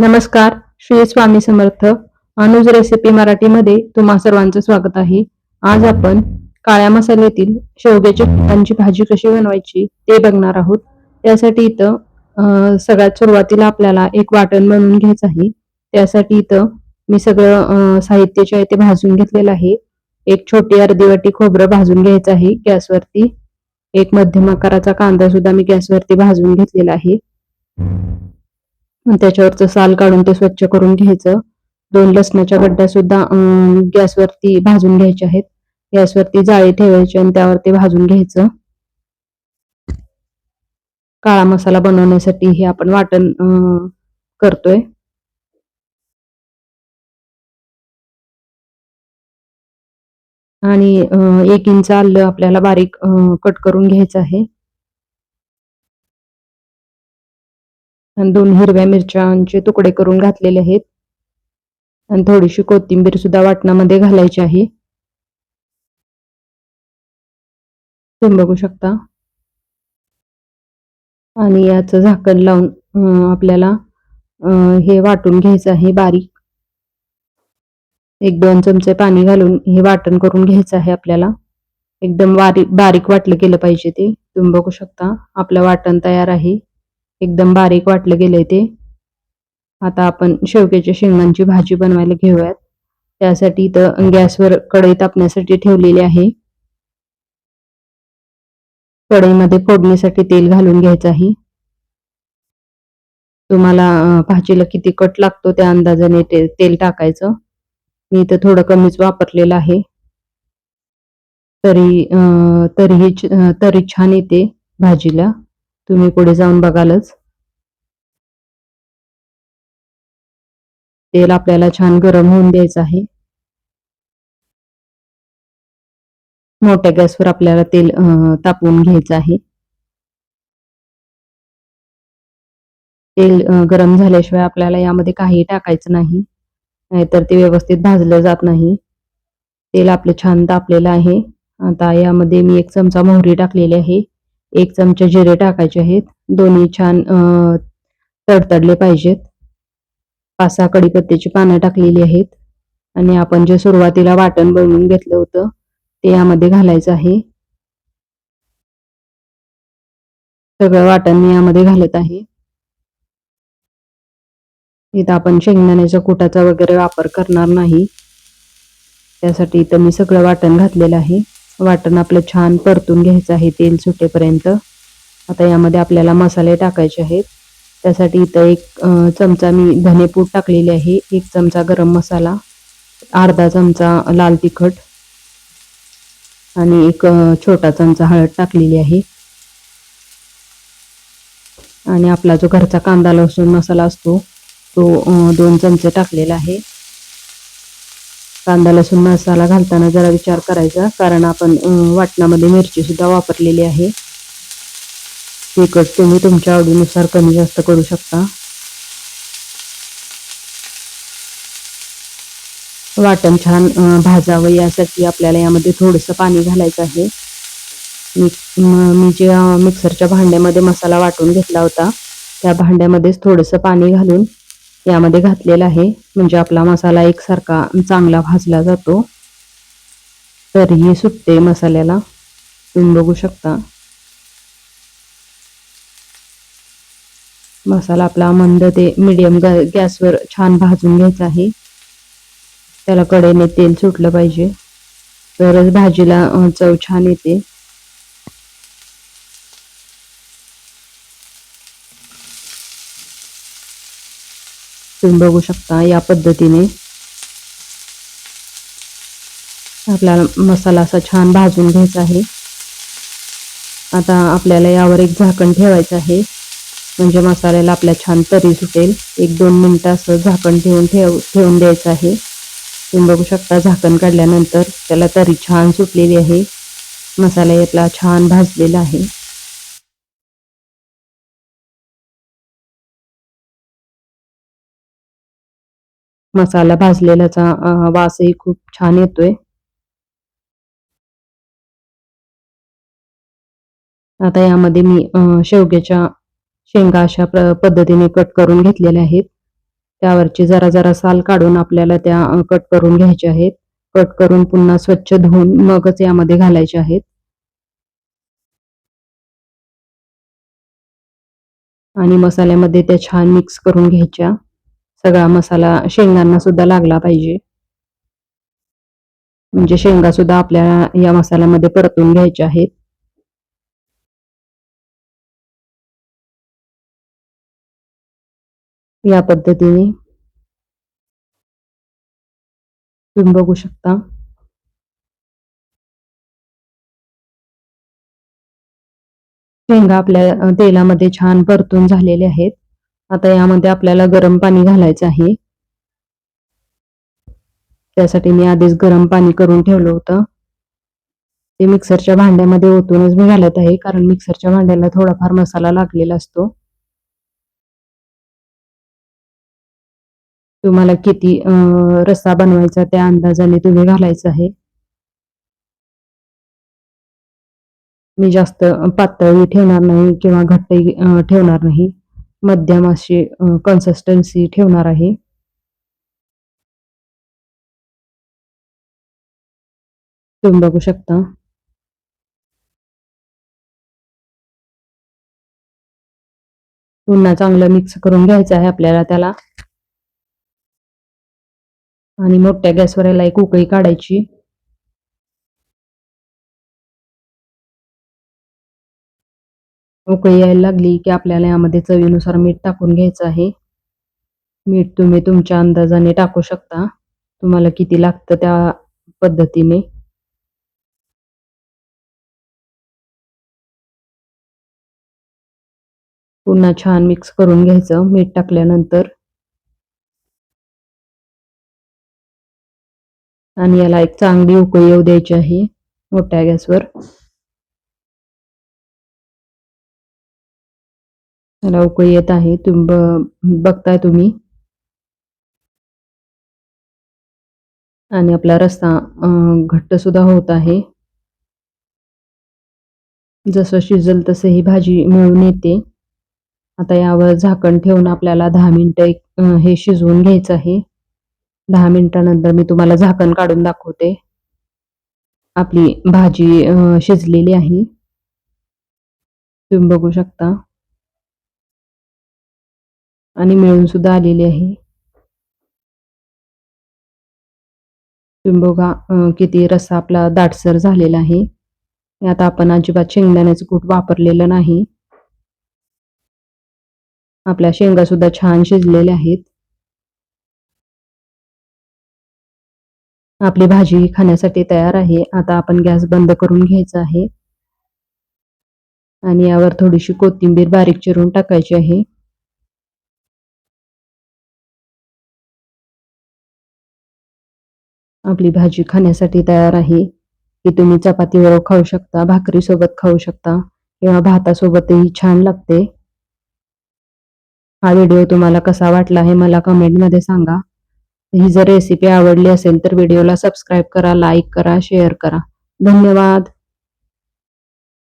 नमस्कार श्री स्वामी समर्थ अनुज रेसिपी मराठीमध्ये तुम्हा सर्वांचं स्वागत आहे. आज आपण काळ्या मसाल्यातील शेवग्याच्या फुलांची भाजी कशी बनवायची ते बघणार आहोत. त्यासाठी इथं सगळ्यात सुरुवातीला आपल्याला एक वाटण बनवून घ्यायचं आहे. त्यासाठी इथं मी सगळं साहित्याच्या इथे भाजून घेतलेलं आहे. एक छोटी अर्धी वाटी खोबरं भाजून घ्यायचं आहे गॅसवरती. एक मध्यम आकाराचा कांदा सुद्धा मी गॅसवरती भाजून घेतलेला आहे. त्याच्यावरचं साल काढून ते स्वच्छ करून घ्यायचं. दोन लसणाच्या गड्ड्या सुद्धा गॅसवरती भाजून घ्यायच्या आहेत. गॅसवरती जाळी ठेवायची आणि त्यावरती भाजून घ्यायचं. काळा मसाला बनवण्यासाठी हे आपण वाटण करतोय. आणि एक इंच आलं आपल्याला बारीक कट करून घ्यायचं आहे. आणि दोन हिरव्या मिरच्यांचे तुकडे करून घातलेले आहेत. आणि थोडीशी कोथिंबीर सुद्धा वाटणामध्ये घालायची आहे. तुम्ही बघू शकता. आणि याचं झाकण लावून आपल्याला हे वाटून घ्यायचं आहे बारीक. एक दोन चमचे पाणी घालून हे वाटण करून घ्यायचं आहे आपल्याला. एकदम बारीक बारीक वाटलं गेलं पाहिजे ते. तुम्ही बघू शकता. आपलं वाटण तयार आहे. एकदम बारीक वाटलं गेलंय ते. आता आपण शेवग्याच्या शेंगांची भाजी बनवायला घेऊयात. त्यासाठी इथं गॅसवर कढई तापण्यासाठी ठेवलेली आहे. कढईमध्ये फोडणीसाठी तेल घालून घ्यायचं आहे. तुम्हाला भाजीला किती कट लागतो त्या अंदाजाने ते तेल टाकायचं. मी इथं थोडं कमीच वापरलेलं आहे. तरी तरीही तरी छान येते भाजीला. तुम्ही पुढे जाऊन बघालच. तेल आपल्याला छान गरम होऊन द्यायचं आहे. मोठ्या गॅसवर आपल्याला तेल तापवून घ्यायचं आहे. तेल गरम झाल्याशिवाय आपल्याला यामध्ये काही टाकायचं नाही. नाहीतर ते व्यवस्थित भाजलं जात नाही. तेल आपलं छान तापलेलं आहे. आता यामध्ये मी एक चमचा मोहरी टाकलेली आहे. एक चमचे जिरे टाकायचे आहेत. दोन्ही छान तडतडले पाहिजेत. पाच सहा कडीपत्त्याची पानं टाकलेली आहेत. आणि आपण जे सुरुवातीला वाटण बनवून घेतलं होतं ते यामध्ये घालायचं आहे. सगळं वाटण मी यामध्ये घालत आहे. इथं आपण शेंगदाण्याच्या कुटाचा वगैरे वापर करणार नाही. त्यासाठी इथं मी सगळं वाटण घातलेलं आहे. वाटण आपलं छान परतून घ्यायचं आहे तेल सुटेपर्यंत. आता यामध्ये आपल्याला मसाले टाकायचे आहेत. त्यासाठी इथं एक चमचा मी धनेपूड टाकलेली आहे. एक चमचा गरम मसाला अर्धा चमचा लाल तिखट आणि एक छोटा चमचा हळद टाकलेली आहे. आणि आपला जो घरचा कांदा लसूण मसाला असतो तो दोन चमचे टाकलेला आहे. कांदा लसूण मसाला घालताना जरा विचार करायचा कारण आपण वाटणामध्ये मिरची सुद्धा वापरलेली आहे. तिखट तुम्ही तुमच्या आवडीनुसार कमी जास्त करू शकता. वाटण छान भाजावं यासाठी आपल्याला यामध्ये थोडंसं पाणी घालायचं आहे. मी मी जे मिक्सरच्या भांड्यामध्ये मसाला वाटून घेतला होता त्या भांड्यामध्येच थोडंसं पाणी घालून यामध्ये घातलेला आहे. म्हणजे आपला मसाला एकसारखा चांगला भाजला जातो. तरीही सुटते मसाल्याला तुम्ही बघू शकता. मसाला आपला मंद ते मिडियम गॅसवर छान भाजून घ्यायचा आहे. त्याला कडेने तेल सुटलं पाहिजे. तरच भाजीला चव छान येते. तुम्ही बघू शकता या पद्धतीने. आपल्याला मसाला असा छान भाजून घ्यायचा आहे. आता आपल्याला यावर एक झाकण ठेवायचं आहे. म्हणजे मसाल्याला आपल्या छान तरी सुटेल. एक दोन मिनटं असं झाकण ठेवून ठेव ठेवून द्यायचं आहे. तुम्ही बघू शकता झाकण काढल्यानंतर त्याला तरी छान सुटलेली आहे. मसाला यातला छान भाजलेला आहे. मसाला भाजलेल्याचा वासही खूप छान येतोय. आता यामध्ये मी शेवग्याच्या शेंगा अशा पद्धतीने कट करून घेतलेल्या आहेत. त्यावरची जरा जरा साल काढून आपल्याला त्या कट करून घ्यायच्या आहेत. कट करून पुन्हा स्वच्छ धुवून मगच यामध्ये घालायचे आहेत. आणि मसाल्यामध्ये त्या छान मिक्स करून घ्यायच्या. सगळा मसाला शेंगांना सुद्धा लागला पाहिजे. म्हणजे शेंगा सुद्धा आपल्याला या मसाल्यामध्ये परतून घ्यायच्या आहेत. या पद्धतीने. तुम्ही बघू शकता. शेंगा आपल्या तेलामध्ये छान परतून झालेले आहेत. आता यामध्ये आपल्याला गरम पाणी घालायचं आहे. त्यासाठी मी आधीच गरम पाणी करून ठेवलं होतं. ते मिक्सरच्या भांड्यामध्ये ओतूनच मी घालत आहे कारण मिक्सरच्या भांड्याला थोडाफार मसाला लागलेला असतो. तुम्हाला किती रस्सा बनवायचा त्या अंदाजाने तुम्ही घालायचं आहे. मी जास्त पातळी ठेवणार नाही किंवा घट्टही ठेवणार नाही. मध्यम अशी कन्सिस्टन्सी ठेवणार आहे. तुम्ही बघू शकता. पुन्हा चांगलं मिक्स करून घ्यायचं आहे आपल्याला त्याला. आणि मोठ्या गॅसवर याला एक उकळी काढायची. उकळी यायला लागली की आपल्याला यामध्ये चवीनुसार मीठ टाकून घ्यायचं आहे. मीठ तुम्ही तुमच्या अंदाजाने टाकू शकता. तुम्हाला किती लागतं त्या पद्धतीने? पुन्हा छान मिक्स करून घ्यायचं. मीठ टाकल्यानंतर आणि याला एक चांगली उकळी येऊ द्यायची आहे मोठ्या गॅसवर. याला उकळी येत आहे. तुम बघताय तुम्ही. आणि आपला रस्ता घट्ट सुद्धा होत आहे. जसं शिजल तसं ही भाजी मिळून येते. आता यावर झाकण ठेवून आपल्याला दहा मिनिटं हे शिजवून घ्यायचं आहे. दहा मिनिटानंतर मी तुम्हाला झाकण काढून दाखवते. आपली भाजी शिजलेली आहे. तुम्ही बघू शकता. आणि मिळून सुद्धा आलेली आहे. तुम्ही बघा किती रस्सा आपला दाटसर झालेला आहे. आता आपण अजिबात शेंगदाण्याचं कूट वापरलेलं नाही. आपल्या शेंगा सुद्धा छान शिजलेल्या आहेत. आपली भाजी खाण्यासाठी तयार आहे. आता आपण गॅस बंद करून घ्यायचा आहे. आणि यावर थोडीशी कोथिंबीर बारीक चिरून टाकायची आहे. आपली भाजी खाण्यासाठी तयार आहे. की तुम्ही चपातीवर खाऊ शकता भाकरी सोबत खाऊ शकता किंवा भातासोबतही छान लागते. हा व्हिडिओ तुम्हाला कसा वाटला हे मला कमेंटमध्ये सांगा. ही जर रेसिपी आवडली असेल तर व्हिडिओला सबस्क्राईब करा लाईक करा शेअर करा. धन्यवाद.